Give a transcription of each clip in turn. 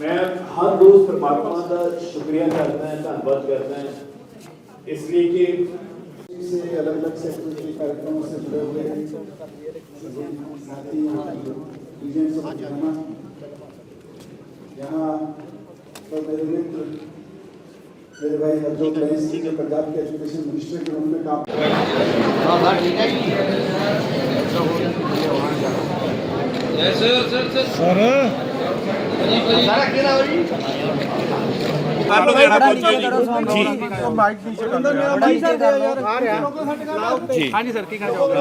ਮੈਂ ਹਰ ਰੋਜ਼ ਪਰਮਾਤਮਾ ਦਾ ਸ਼ੁਕਰੀਆ ਕਰਦਾ ਹਾਂ ਧੰਨਵਾਦ ਕਰਦਾ ਹਾਂ ਇਸ ਲਈ ਕਿ से अलग अलग सेक्टर के कार्यक्रमों से जुड़े हुए हैं सभी साथी रीजन से जाना यहाँ पर मेरे मित्र मेरे भाई अब्दुल रईस जी जो पंजाब के एजुकेशन मिनिस्टर के रूप में काम 咱俩给那个。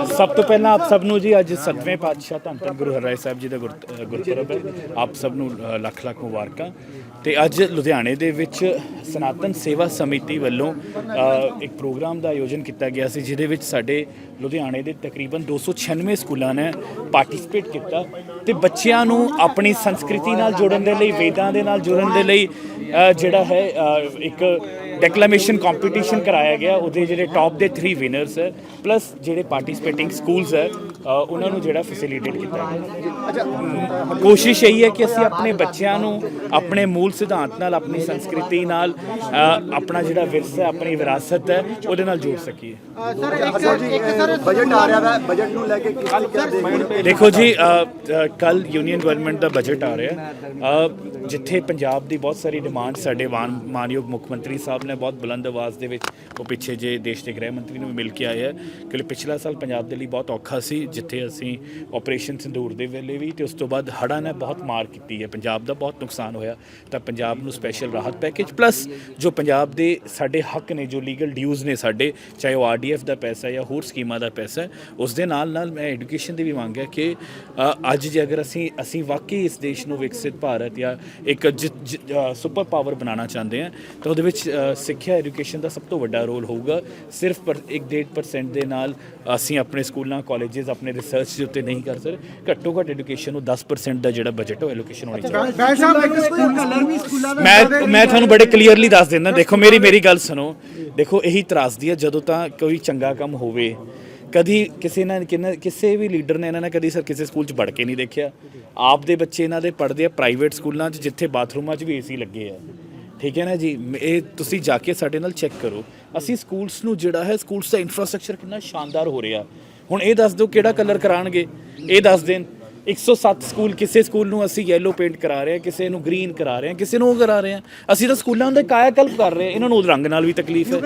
ਸਭ ਤੋਂ ਪਹਿਲਾਂ ਆਪ ਸਭ ਨੂੰ ਜੀ ਅੱਜ ਸਤਵੇਂ ਪਾਤਸ਼ਾਹ ਧੰਨ ਧੰਨ ਗੁਰੂ ਹਰਿਰਾਏ ਸਾਹਿਬ ਜੀ ਦਾ ਗੁਰ- ਅ, ਗੁਰਪੁਰਬ ਹੈ। ਆਪ ਸਭ ਨੂੰ ਅ, ਲੱਖ ਲੱਖ ਮੁਬਾਰਕਾਂ। ਤੇ ਅੱਜ ਲੁਧਿਆਣੇ ਦੇ ਵਿੱਚ ਸਨਾਤਨ ਸੇਵਾ ਸਮਿਤੀ ਵੱਲੋਂ ਅ, ਇੱਕ ਪ੍ਰੋਗਰਾਮ ਦਾ ਆਯੋਜਨ ਕੀਤਾ ਗਿਆ ਸੀ ਜਿਹਦੇ ਵਿੱਚ ਸਾਡੇ ਲੁਧਿਆਣੇ ਦੇ ਤਕਰੀਬਨ 296 ਸਕੂਲਾਂ ਨੇ ਪਾਰਟਿਸਿਪੇਟ ਕੀਤਾ। ਤੇ ਬੱਚਿਆਂ ਨੂੰ ਆਪਣੀ ਸੰਸਕ੍ਰਿਤੀ ਨਾਲ ਜੋੜਨ ਦੇ ਲਈ ਵੇਦਾਂ ਦੇ ਨਾਲ ਜੁੜਨ ਦੇ ਲਈ ਅ, ਜਿਹੜਾ ਹੈ ਅ, ਇੱਕ ਡੈਕਲੇਮੇਸ਼ਨ ਕੰਪੀਟੀਸ਼ਨ ਕਰਾਇਆ ਗਿਆ ਉਹਦੇ ਜਿਹੜੇ ਟੌਪ ਦੇ 3 ਵਿਨਰਸ ਹੈ ਪਲੱਸ ਜਿਹੜੇ ਪਾਰਟਿਸਿਪੇਟਿੰਗ ਸਕੂਲਸ ਹੈ ਉਹਨਾਂ ਨੂੰ ਜਿਹੜਾ ਫੈਸਿਲਿਟੇਟ ਕੀਤਾ ਗਿਆ। ਕੋਸ਼ਿਸ਼ ਇਹੀ ਹੈ ਕਿ ਅਸੀਂ ਆਪਣੇ ਬੱਚਿਆਂ ਨੂੰ ਆਪਣੇ ਮੂਲ ਸਿਧਾਂਤ ਨਾਲ ਆਪਣੀ ਸੰਸਕ੍ਰਿਤੀ ਨਾਲ ਆਪਣਾ ਜਿਹੜਾ ਵਿਰਸਾ ਹੈ ਆਪਣੀ ਵਿਰਾਸਤ ਹੈ ਉਹਦੇ ਨਾਲ ਜੋੜ ਸਕੀਏ। ਬਜਟ ਆ ਰਿਹਾ ਹੈ ਬਜਟ ਨੂੰ ਲੈ ਕੇ ਕਿਸ ਤਰੀਕੇ ਨਾਲ ਦੇਖਦੇ ਹੋ? ਦੇਖੋ ਜੀ ਕੱਲ ਯੂਨੀਅਨ ਗਵਰਨਮੈਂਟ ਦਾ ਬਜਟ ਆ ਰਿਹਾ। ਹੈ। ਜਿੱਥੇ ਪੰਜਾਬ ਦੀ ਬਹੁਤ ਸਾਰੀ ਡਿਮਾਂਡ ਸਾਡੇ ਮਾਨ ਮਾਨਯੋਗ ਮੁੱਖ ਮੰਤਰੀ ਸਾਹਿਬ ਨੇ ਬਹੁਤ ਬੁਲੰਦ ਆਵਾਜ਼ ਦੇ ਵਿੱਚ ਉਹ ਪਿੱਛੇ ਜੇ ਦੇਸ਼ ਦੇ ਗ੍ਰਹਿ ਮੰਤਰੀ ਨੂੰ ਵੀ ਮਿਲ ਕੇ ਆਏ ਹੈ ਕਿ ਪਿਛਲਾ ਸਾਲ ਪੰਜਾਬ ਦੇ ਲਈ ਬਹੁਤ ਔਖਾ ਸੀ, ਜਿੱਥੇ ਅਸੀਂ ਆਪਰੇਸ਼ਨ ਸਿੰਦੂਰ ਦੇ ਵੇਲੇ ਵੀ ਤੇ ਉਸ ਤੋਂ ਬਾਅਦ ਹੜ੍ਹਾਂ ਨੇ ਬਹੁਤ ਮਾਰ ਕੀਤੀ ਹੈ। ਪੰਜਾਬ ਦਾ ਬਹੁਤ ਨੁਕਸਾਨ ਹੋਇਆ, ਤਾਂ ਪੰਜਾਬ ਨੂੰ ਸਪੈਸ਼ਲ ਰਾਹਤ ਪੈਕੇਜ ਪਲੱਸ ਜੋ ਪੰਜਾਬ ਦੇ ਸਾਡੇ ਹੱਕ ਨੇ, ਜੋ ਲੀਗਲ ਡਿਊਜ਼ ਨੇ ਸਾਡੇ, ਚਾਹੇ ਉਹ ਆਰਡੀਐਫ ਦਾ ਪੈਸਾ ਜਾਂ ਹੋਰ ਸਕੀਮਾਂ ਦਾ ਪੈਸਾ ਉਸ ਦੇ ਨਾਲ ਨਾਲ ਮੈਂ ਐਜੂਕੇਸ਼ਨ ਦੀ ਵੀ ਮੰਗ ਹੈ ਕਿ ਅੱਜ ਜੇ ਅਗਰ ਅਸੀਂ ਅਸੀਂ ਵਾਕਈ ਇਸ ਦੇਸ਼ ਨੂੰ ਵਿਕਸਿਤ ਭਾਰਤ ਜਾਂ ਇੱਕ ਸੁਪਰ ਪਾਵਰ ਬਣਾਉਣਾ ਚਾਹੁੰਦੇ ਹਾਂ, ਤਾਂ ਉਹਦੇ ਵਿੱਚ ਸਿੱਖਿਆ ਐਜੂਕੇਸ਼ਨ ਦਾ ਸਭ ਤੋਂ ਵੱਡਾ ਰੋਲ ਹੋਊਗਾ। ਸਿਰਫ 1.5% ਦੇ ਨਾਲ ਅਸੀਂ ਆਪਣੇ ਸਕੂਲਾਂ ਕਾਲਜਸ ਆਪਣੇ ਰਿਸਰਚ ਦੇ ਉੱਤੇ ਨਹੀਂ ਕਰ ਸਕਦੇ। ਘੱਟੋ ਘੱਟ ਐਜੂਕੇਸ਼ਨ ਨੂੰ 10% ਦਾ ਜਿਹੜਾ ਬਜਟ ਉਹ ਐਲੋਕੇਸ਼ਨ ਹੋਣੀ ਚਾਹੀਦੀ। ਮੈਂ ਮੈਂ ਤੁਹਾਨੂੰ ਬੜੇ ਕਲੀਅਰਲੀ ਦੱਸ ਦਿੰਦਾ। ਦੇਖੋ ਮੇਰੀ ਮੇਰੀ ਗੱਲ ਸੁਣੋ। ਦੇਖੋ ਇਹੀ ਤਰਾਸਦੀ ਹੈ ਜਦੋਂ ਤਾਂ ਕੋਈ ਚੰਗਾ ਕੰਮ ਹੋਵੇ। ਕਦੀ ਕਿਸੇ ਨਾ ਕਿਸੇ ਵੀ ਲੀਡਰ ਨੇ ਇਹਨਾਂ ਨੇ ਕਦੀ ਸਰ ਕਿਸੇ ਸਕੂਲ 'ਚ ਵੜ ਕੇ ਨਹੀਂ ਦੇਖਿਆ। ਆਪ ਦੇ ਬੱਚੇ ਇਹਨਾਂ ਦੇ ਪੜ੍ਹਦੇ ਆ ਪ੍ਰਾਈਵੇਟ ਸਕੂਲਾਂ 'ਚ ਜਿੱਥੇ ਬਾਥਰੂਮਾਂ 'ਚ ਵੀ ਏਸੀ ਲੱਗੇ ਆ। ਠੀਕ ਹੈ ਨਾ ਜੀ? ਮ- ਇਹ ਤੁਸੀਂ ਜਾ ਕੇ ਸਾਡੇ ਨਾਲ ਚੈੱਕ ਕਰੋ। ਅਸੀਂ ਸਕੂਲਸ ਨੂੰ ਜਿਹੜਾ ਹੈ ਸਕੂਲਸ ਦਾ ਇਨਫਰਾਸਟ੍ਰਕਚਰ ਕਿੰਨਾ ਸ਼ਾਨਦਾਰ ਹੋ ਰਿਹਾ। ਹੁਣ ਇਹ ਦੱਸ ਦਿਓ ਕਿਹੜਾ ਕਲਰ ਕਰਾਣਗੇ? ਇਹ ਦੱਸ ਦੇਣ। 107 ਸਕੂਲ ਕਿਸੇ ਸਕੂਲ ਨੂੰ ਅਸੀਂ ਯੈਲੋ ਪੇਂਟ ਕਰਾ ਰਹੇ ਹਾਂ, ਕਿਸੇ ਨੂੰ ਗ੍ਰੀਨ ਕਰਾ ਰਹੇ ਹਾਂ, ਕਿਸੇ ਨੂੰ ਉਹ ਕਰਾ ਰਹੇ ਹਾਂ। ਅਸੀਂ ਤਾਂ ਸਕੂਲਾਂ ਦਾ ਕਾਇਆ ਕਲਪ ਕਰ ਰਹੇ ਹਾਂ। ਇਹਨਾਂ ਨੂੰ ਰੰਗ ਨਾਲ ਵੀ ਤਕਲੀਫ ਹੈ।